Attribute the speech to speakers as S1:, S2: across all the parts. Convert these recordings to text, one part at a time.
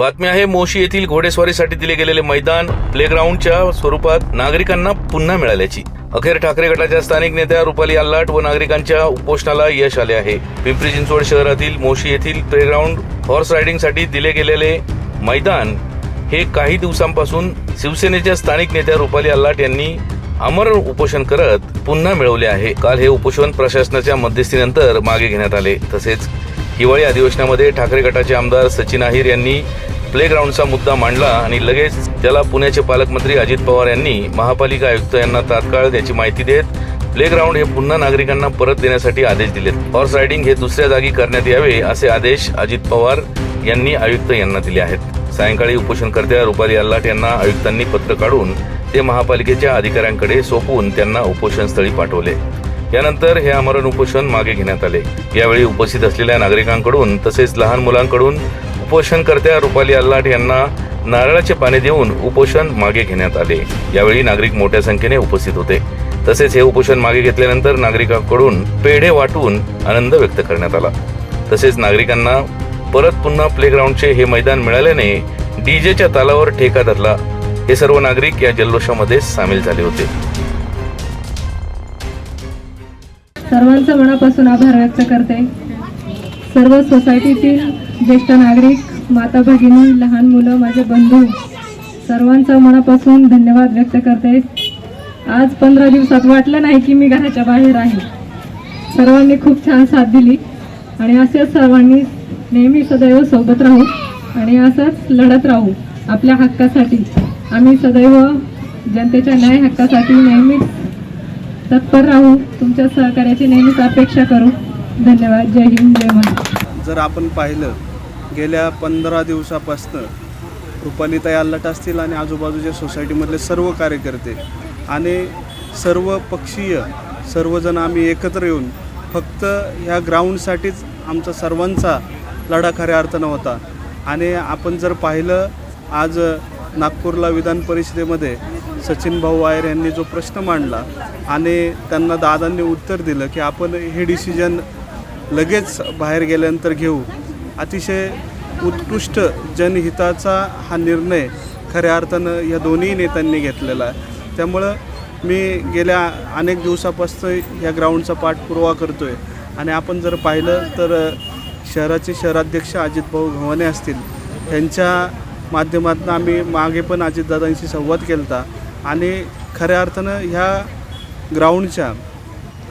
S1: बातमी आहे मोशी येथील घोडेस्वारीसाठी दिले गेलेले मैदान प्लेग्राऊंडच्या स्वरूपात नागरिकांना पुन्हा मिळाल्याची. अखेर ठाकरे गटाच्या स्थानिक नेत्या रुपाली आल्लाट व नागरिकांच्या उपोषणाला यश आले आहे. पिंपरी चिंचवड शहरातील मोशी येथील प्लेग्राऊंड हॉर्स रायडिंगसाठी दिले गेलेले मैदान हे काही दिवसांपासून शिवसेनेच्या स्थानिक नेत्या रुपाली आल्लाट यांनी अमर उपोषण करत पुन्हा मिळवले आहे. काल हे उपोषण प्रशासनाच्या मध्यस्थीनंतर मागे घेण्यात आले. तसेच हिवाळी अधिवेशनामध्ये ठाकरे गटाचे आमदार सचिन अहिर यांनी प्लेग्राऊंडचा मुद्दा मांडला आणि लगेच त्याला पुण्याचे पालकमंत्री अजित पवार यांनी महापालिका आयुक्त यांना तात्काळ त्याची माहिती देत प्लेग्राऊंड हे पुन्हा नागरिकांना परत देण्यासाठी आदेश दिलेत. हॉर्स रायडिंग हे दुसऱ्या जागी करण्यात यावे असे आदेश अजित पवार यांनी आयुक्त यांना दिले आहेत. सायंकाळी उपोषणकर्त्या रुपाली अल्लाट यांना आयुक्तांनी पत्र काढून ते महापालिकेच्या अधिकाऱ्यांकडे सोपवून त्यांना उपोषणस्थळी पाठवले. यानंतर हे आमरण उपोषण मागे घेण्यात आले. यावेळी उपस्थित असलेल्या नागरिकांकडून तसेच लहान मुलांकडून उपोषणकर्त्या रुपाली अल्लाट यांना नारळाचे पाणी देऊन उपोषण मागे घेण्यात आले. यावेळी नागरिक मोठ्या संख्येने उपस्थित होते. तसेच हे उपोषण मागे घेतल्यानंतर नागरिकांकडून पेढे वाटून आनंद व्यक्त करण्यात आला. तसेच नागरिकांना परत पुन्हा प्लेग्राऊंडचे हे मैदान मिळाल्याने डीजेच्या तालावर ठेका धरला. हे सर्व नागरिक या जल्लोषामध्ये सामील झाले होते.
S2: सर्वांचं मनापासून आभार व्यक्त करते. सर्व सोसायटीतील ज्येष्ठ नागरिक माता भगिनी लहान मुलं माझे बंधू सर्वांचा मनापासून धन्यवाद व्यक्त करते. आज पंधरा दिवसात वाटलं नाही की मी घराच्या बाहेर आहे. सर्वांनी खूप छान साथ दिली आणि असेच सर्वांनी नेहमी सदैव सोबत राहू आणि असंच लढत राहू आपल्या हक्कासाठी. आम्ही सदैव जनतेच्या न्याय हक्कासाठी नेहमीच तत्पर राहू. तुमच्या सहकार्याची नेहमीच अपेक्षा करू. धन्यवाद. जय हिंद. जय महाराज
S3: जर आपण पाहिलं गेल्या पंधरा दिवसापासनं रुपालीताई अल्लट असतील आणि आजूबाजूच्या सोसायटीमधले सर्व कार्यकर्ते आणि सर्व पक्षीय सर्वजण आम्ही एकत्र येऊन फक्त ह्या ग्राउंडसाठीच आमचा सर्वांचा लढा खऱ्या अर्थानं होता. आणि आपण जर पाहिलं आज नागपूरला विधान परिषदेमध्ये सचिन भाऊ आयर यांनी जो प्रश्न मांडला आणि त्यांना दादांनी उत्तर दिलं की आपण हे डिसिजन लगेच बाहेर गेल्यानंतर घेऊ. अतिशय उत्कृष्ट जनहिताचा हा निर्णय खऱ्या अर्थानं या दोन्ही नेत्यांनी घेतलेला आहे. त्यामुळं मी गेल्या अनेक दिवसापासून या ग्राउंडचा पाठपुरावा करतो आहे आणि आपण जर पाहिलं तर शहराचे शहराध्यक्ष अजितभाऊ घवाने असतील त्यांच्या माध्यमातून आम्ही मागे पण अजितदादांशी संवाद केला होता आणि खऱ्या अर्थानं ह्या ग्राउंडच्या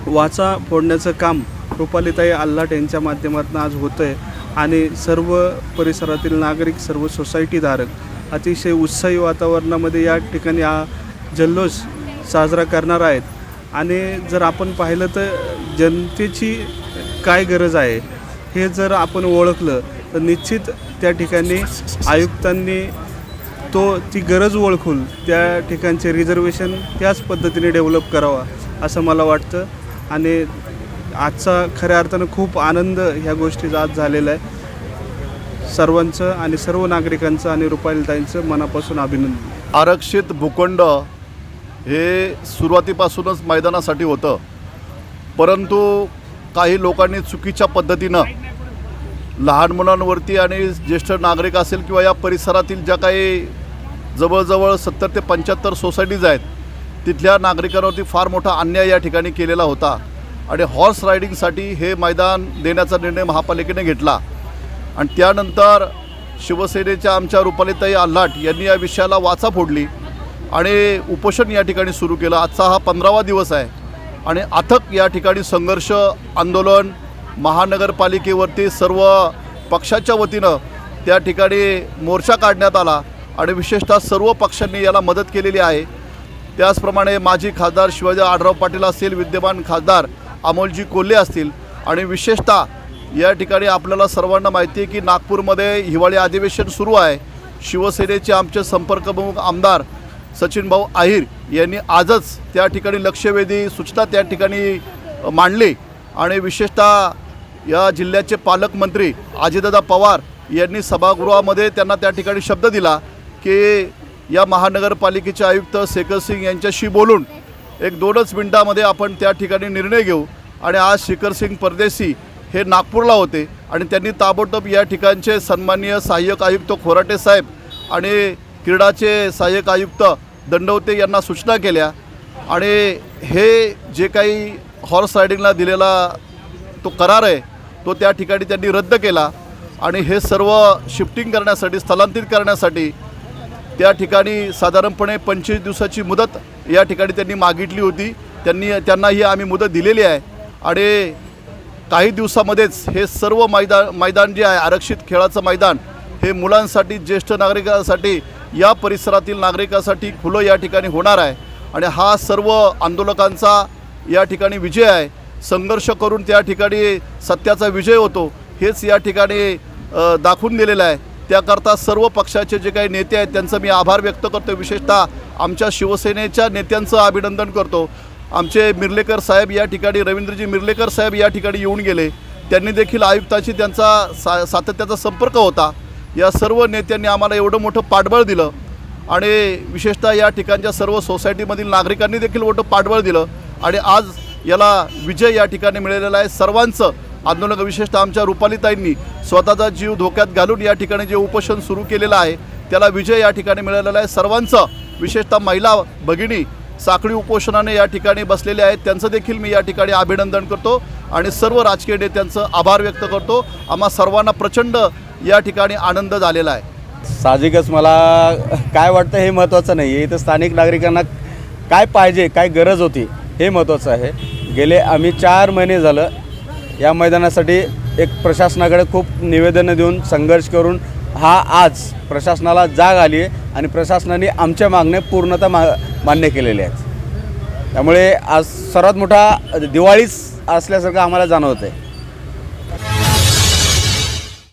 S3: वाचा फोडण्याचं काम रुपालीताई आल्हाट यांच्या माध्यमातून आज होतं आहे आणि सर्व परिसरातील नागरिक सर्व सोसायटीधारक अतिशय उत्साही वातावरणामध्ये या ठिकाणी हा जल्लोष साजरा करणार आहेत. आणि जर आपण पाहिलं तर जनतेची काय गरज आहे हे जर आपण ओळखलं तर निश्चित त्या ठिकाणी आयुक्तांनी तो ती गरज ओळखून त्या ठिकाणचे रिझर्वेशन त्याच पद्धतीने डेव्हलप करावा असं मला वाटतं. आणि आजचा खऱ्या अर्थानं खूप आनंद ह्या गोष्टीचा आज झालेला आहे. सर्वांचं आणि सर्व नागरिकांचं आणि रुपालीताईंचं मनापासून अभिनंदन.
S4: आरक्षित भूखंड हे सुरुवातीपासूनच मैदानासाठी होतं. परंतु काही लोकांनी चुकीच्या पद्धतीनं लहान मुलांवरती आणि ज्येष्ठ नागरिक असेल किंवा या परिसरातील ज्या काही जवळजवळ सत्तर ते पंच्याहत्तर सोसायटीज आहेत तिथल्या नागरिकांवरती फार मोठा अन्याय या ठिकाणी केलेला होता. आणि हॉर्स रायडिंगसाठी हे मैदान देण्याचा निर्णय महापालिकेने घेतला. आणि त्यानंतर शिवसेनेच्या आमच्या रुपालीताई आल्हाट यांनी या विषयाला वाचा फोडली आणि उपोषण या ठिकाणी सुरू केलं. आजचा हा पंधरावा दिवस आहे. आणि अथक या ठिकाणी संघर्ष आंदोलन महानगरपालिकेवरती सर्व पक्षाच्या वतीनं त्या ठिकाणी मोर्चा काढण्यात आला आणि विशेषतः सर्व पक्षांनी याला मदत केलेली आहे. त्याचप्रमाणे माजी खासदार शिवाजी आढराव पाटील असतील विद्यमान खासदार अमोलजी कोल्हे असतील. आणि विशेषतः या ठिकाणी आपल्याला सर्वांना माहिती आहे की नागपूरमध्ये हिवाळी अधिवेशन सुरू आहे. शिवसेनेचे आमचे संपर्कप्रमुख आमदार सचिनभाऊ आहिर यांनी आजच त्या ठिकाणी लक्षवेधी सूचना त्या ठिकाणी मांडली. आणि विशेषतः या जिल्ह्याचे पालकमंत्री अजितदादा पवार यांनी सभागृहामध्ये त्यांना त्या ठिकाणी शब्द दिला की या महानगरपालिकेचे आयुक्त शेखर सिंग यांच्याशी बोलून एक दोनच मिनटामध्ये आपण त्या ठिकाणी निर्णय घेऊ. आणि आज शिखर सिंग परदेशी हे नागपूरला होते. आणि त्यांनी ताबडतोब या ठिकाणचे सन्माननीय सहाय्यक आयुक्त खोराटे साहेब आणि क्रीडाचे सहाय्यक आयुक्त दंडवते यांना सूचना केल्या. आणि हे जे काही हॉर्स रायडिंगला दिलेला तो करार आहे तो त्या ठिकाणी त्यांनी रद्द केला. आणि हे सर्व शिफ्टिंग करण्यासाठी स्थलांतरित करण्यासाठी त्या ठिकाणी साधारणपणे पंचवीस दिवसाची मुदत या ठिकाणी त्यांनी मागितली होती. त्यांनी त्यांना ही आम्ही मुदत दिलेली आहे. आणि काही दिवसामध्येच हे सर्व मैदान मैदान जे आहे आरक्षित खेळाचं मैदान हे मुलांसाठी ज्येष्ठ नागरिकांसाठी या परिसरातील नागरिकांसाठी खुलं या ठिकाणी होणार आहे. आणि हा सर्व आंदोलकांचा या ठिकाणी विजय आहे. संघर्ष करून त्या ठिकाणी सत्याचा विजय होतो हेच या ठिकाणी दाखवून दिलेलं आहे. त्याकरता सर्व पक्षाचे जे काही नेते आहेत त्यांचं मी आभार व्यक्त करतो विशेषतः आमच्या शिवसेनेच्या नेत्यांचं अभिनंदन करतो. आमचे मिर्लेकर साहेब या ठिकाणी रवींद्रजी मिर्लेकर साहेब या ठिकाणी येऊन गेले. त्यांनी देखील आयुक्ताशी त्यांचा सा सातत्याचा संपर्क होता. या सर्व नेत्यांनी आम्हाला एवढं मोठं पाठबळ दिलं आणि विशेषतः या ठिकाणच्या सर्व सोसायटीमधील नागरिकांनी देखील मोठं पाठबळ दिलं आणि आज याला विजय या ठिकाणी मिळालेला आहे. सर्वांचं आंदोलन विशेषतः आमच्या रुपालीताईंनी स्वतःचा जीव धोक्यात घालून या ठिकाणी जे उपोषण सुरू केलेलं आहे त्याला विजय या ठिकाणी मिळालेला आहे. सर्वांचं विशेषतः महिला भगिनी साखळी उपोषणाने या ठिकाणी बसलेले आहेत. त्यांचं देखील मी या ठिकाणी अभिनंदन करतो आणि सर्व राजकीय नेत्यांचं आभार व्यक्त करतो. आम्हा सर्वांना प्रचंड या ठिकाणी आनंद झालेला आहे.
S5: साहजिकच मला काय वाटतं हे महत्त्वाचं नाही. आहे इथं स्थानिक नागरिकांना काय पाहिजे काय गरज होती हे महत्त्वाचं आहे. गेले आम्ही चार महिने झालं या मैदानासाठी एक प्रशासनाकडे खूप निवेदनं देऊन संघर्ष करून हा आज प्रशासनाला जाग आली आहे. आणि प्रशासनाने आमच्या मागण्या पूर्णतः मा मान्य केलेल्या आहेत. त्यामुळे आज सर्वात मोठा दिवाळीच असल्यासारखं आम्हाला जाणवतं आहे